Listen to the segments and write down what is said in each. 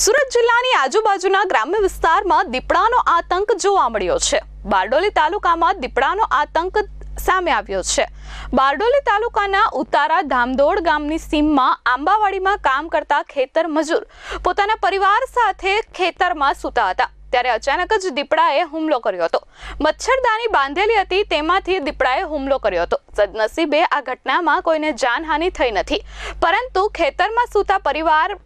સુરત જિલ્લાની આજુબાજુના ગ્રામ્ય વિસ્તારમાં દીપડાનો આતંક જોવા મળ્યો છે. બારડોલી તાલુકામાં દીપડાનો આતંક સામે આવ્યો છે. બારડોલી તાલુકાના ઉતારા ધામદોડ ગામની સીમમાં આંબાવાડીમાં કામ કરતા ખેતર મજૂર પોતાના પરિવાર સાથે ખેતરમાં સૂતા હતા. ત્યારે અચાનક જ દીપડાએ હુમલો કર્યો હતો. મચ્છરદાની બાંધેલી હતી તેમાંથી દીપડાએ હુમલો કર્યો હતો. સદનસીબે આ ઘટનામાં કોઈને જાનહાનિ થઈ નથી. પરંતુ ખેતરમાં સૂતા પરિવાર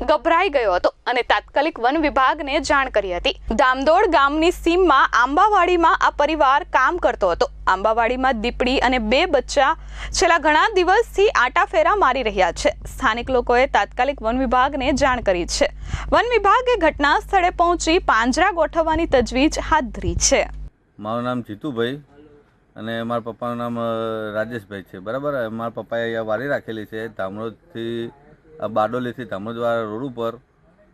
ગભરાઈ ગયો હતો અને તાત્કાલિક વન વિભાગને જાણ કરી હતી. દામદોડ ગામની સીમમાં આંબાવાડીમાં આ પરિવાર કામ કરતો હતો. આંબાવાડીમાં દીપડી અને બે બચ્ચા છેલ્લા ઘણા દિવસથી આટાફેરા મારી રહ્યા છે. સ્થાનિક લોકોએ તાત્કાલિક વન વિભાગને જાણ કરી છે. વન વિભાગે ઘટના સ્થળે પહોંચી પાંજરા ગોઠવવાની તજવીજ હાથ ધરી છે. મારું નામ જીતુભાઈ અને મારા પપ્પાનું નામ રાજેશભાઈ છે. બરાબર? મારા પપ્પાએ અહીંયા વાડી રાખેલી છે. ધામરોદથી આ બારડોલીથી ધામરોદવાળા રોડ ઉપર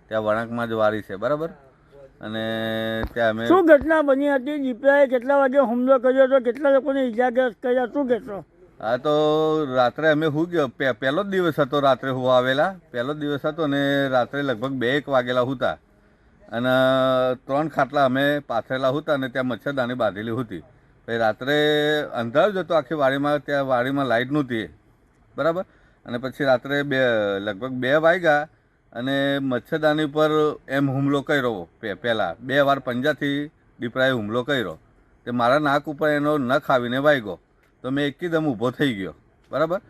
ત્યાં વળાંકમાં જ વારી છે બરાબર? અને ત્યાં અમે શું ઘટના બની હતી? દીપડાએ કેટલા વાગે હુમલો કર્યો હતો? કેટલા લોકોને ઇજાગ્રસ્ત કર્યા? શું કહેશો? આ તો રાત્રે અમે હું ગયો પહેલો જ દિવસ હતો રાત્રે હું આવેલા. પહેલો જ દિવસ હતો ને રાત્રે લગભગ બે એક વાગેલા હતા. અને ત્રણ ખાટલા અમે પાથરેલા હતા અને ત્યાં મચ્છરદાની બાંધેલી હતી. પછી રાત્રે અંધારું જ હતું આખી વાડીમાં ત્યાં વાડીમાં લાઇટ નહોતી. બરાબર? અને પછી રાત્રે બે, લગભગ બે વાગ્યા અને મચ્છરદાની પર એમ હુમલો કર્યો પહેલાં. બે વાર પંજાથી દીપડાએ હુમલો કર્યો. તે મારા નાક ઉપર એનો નખ આવીને વાગ્યો. તો મેં એકદમ ઊભો થઈ ગયો. બરાબર?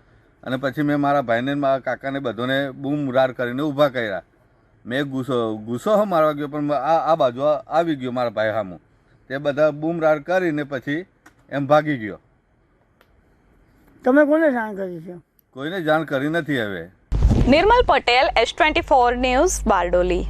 અને પછી મેં મારા ભાઈને મારા કાકાને બધોને બૂમ રાર કરીને ઊભા કર્યા. મેં ગુસ્સો ગુસ્સો હો મારવા ગયો, પણ આ આ બાજુ આવી ગયો મારા ભાઈ સામું તે બધા બૂમ રાર કરીને પછી એમ ભાગી ગયો. તમે કોને જાણ કરી છે? કોઈને જાણ કરી નથી હવે. Nirmal Patel S twenty four news Bardoli.